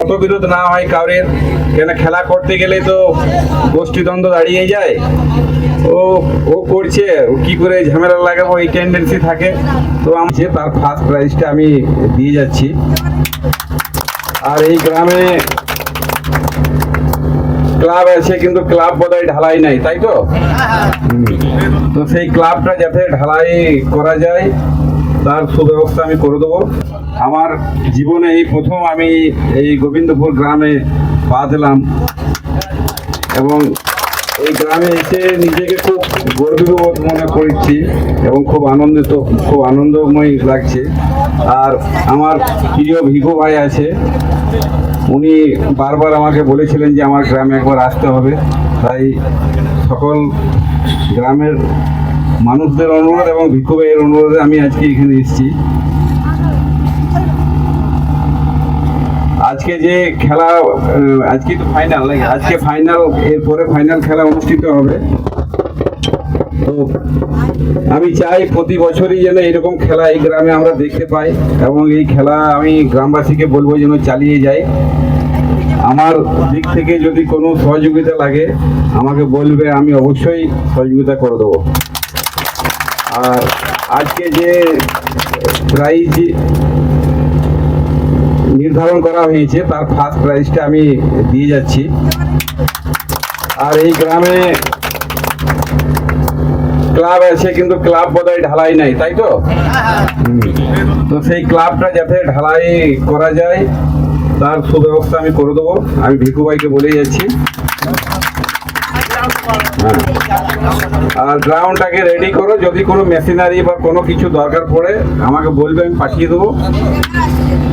মতবিরোধ না হয় কাউরের। কেন খেলা করতে গেলে তো গোষ্ঠীদ্বন্দ্ব দাঁড়িয়ে যায়। ও ও করছে, ও কি করে ঝামেলা লাগাবো, এই টেন্ডেন্সি থাকে। তো আমি তার ফার্স্ট প্রাইজটা আমি দিয়ে যাচ্ছি। আর এই গ্রামে ক্লাব আছে, কিন্তু ক্লাব বোধহয় ঢালাই নাই, তাই তো? তো সেই ক্লাবটা যাতে ঢালাই করা যায় তার সুব্যবস্থা আমি করে দেবো। আমার জীবনে এই প্রথম আমি এই গোবিন্দপুর গ্রামে পা দিলাম এবং এই গ্রামে এসে নিজেকে খুব গর্বিত মনে করছি এবং খুব আনন্দিত, খুব আনন্দময় লাগছে। আর আমার প্রিয় ভিগু ভাই আছে, উনি বারবার আমাকে বলেছিলেন যে আমার গ্রামে একবার আসতে হবে। তাই সকল গ্রামের মানুষদের অনুরোধ এবং ভিক্ষু ভাইয়ের অনুরোধে আমি আজকে এখানে এসেছি। আজকে যে খেলা আজকে তো ফাইনাল আজকে ফাইনাল এরপরে ফাইনাল খেলা অনুষ্ঠিত হবে। তো আমি চাই প্রতি বছরই যেন এরকম খেলা এই গ্রামে আমরা দেখতে পাই এবং এই খেলা আমি গ্রামবাসীকে বলব যেন চালিয়ে যায়। আমার দিক থেকে যদি কোনো সহযোগিতা লাগে, আমাকে বলবে, আমি অবশ্যই সহযোগিতা করে দেবো। আর আজকে যে প্রাইজ নির্ধারণ করা হয়েছে, তার ফার্স্ট প্রাইজটা আমি দিয়ে যাচ্ছি। আর এই গ্রামে ক্লাব আছে, কিন্তু ক্লাব বোধহয় ঢালাই নাই, তাই তো? তো সেই ক্লাবটা যাতে ঢালাই করা যায়, তার সুব্যবস্থা আমি করে দেবো। আমি ভিকু ভাইকে বলে যাচ্ছি। আর গ্রাউন্ডটাকে রেডি করো যদি কোনো মেশিনারি বা কোনো কিছু দরকার পড়ে আমাকে বলবে আমি পাঠিয়ে দেবো।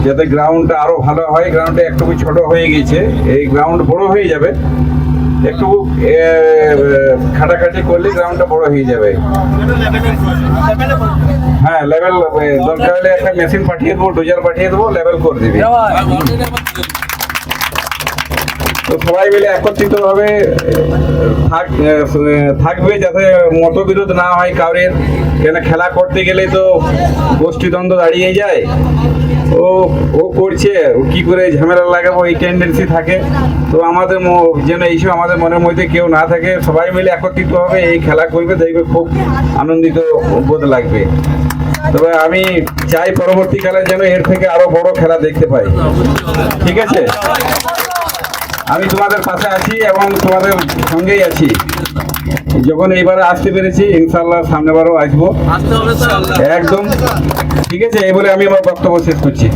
যাতে গ্রাউন্ডটা আরও ভালো হয়। গ্রাউন্ডটা একটু ছোট হয়ে গেছে এই গ্রাউন্ড বড় হয়ে যাবে। একটু খাটাখাটি করলে গ্রাউন্ডটা বড় হয়ে যাবে। হ্যাঁ লেভেল দরকার হলে একটা মেশিন পাঠিয়ে দেবো ডোজার পাঠিয়ে দেবো লেভেল করে দিবি। তো সবাই মিলে একত্রিত ভাবে থাক থাকবে যাতে মতবিরোধ না হয় কাউরের। কেন খেলা করতে গেলে তো গোষ্ঠীদ্বন্দ্ব দাঁড়িয়ে যায়। ও ও করছে, ও কি করে ঝামেলা লাগাবো, এই টেন্ডেন্সি থাকে। তো আমাদের যেন এইসব আমাদের মনের মধ্যে কেউ না থাকে, সবাই মিলে একত্রিত হবে এই খেলা করবে, দেখবে খুব আনন্দিত বোধ লাগবে। তবে আমি চাই পরবর্তীকালে যেন এর থেকে আরও বড় খেলা দেখতে পাই। ঠিক আছে? আমি তোমাদের পাশে আছি এবং তোমাদের সঙ্গেই আছি। যখন এইবারে আসতে পেরেছি ইনশাল্লাহ সামনেবারও আসব। একদম। ঠিক আছে এই বলে আমি আমার বক্তব্য শেষ করছি।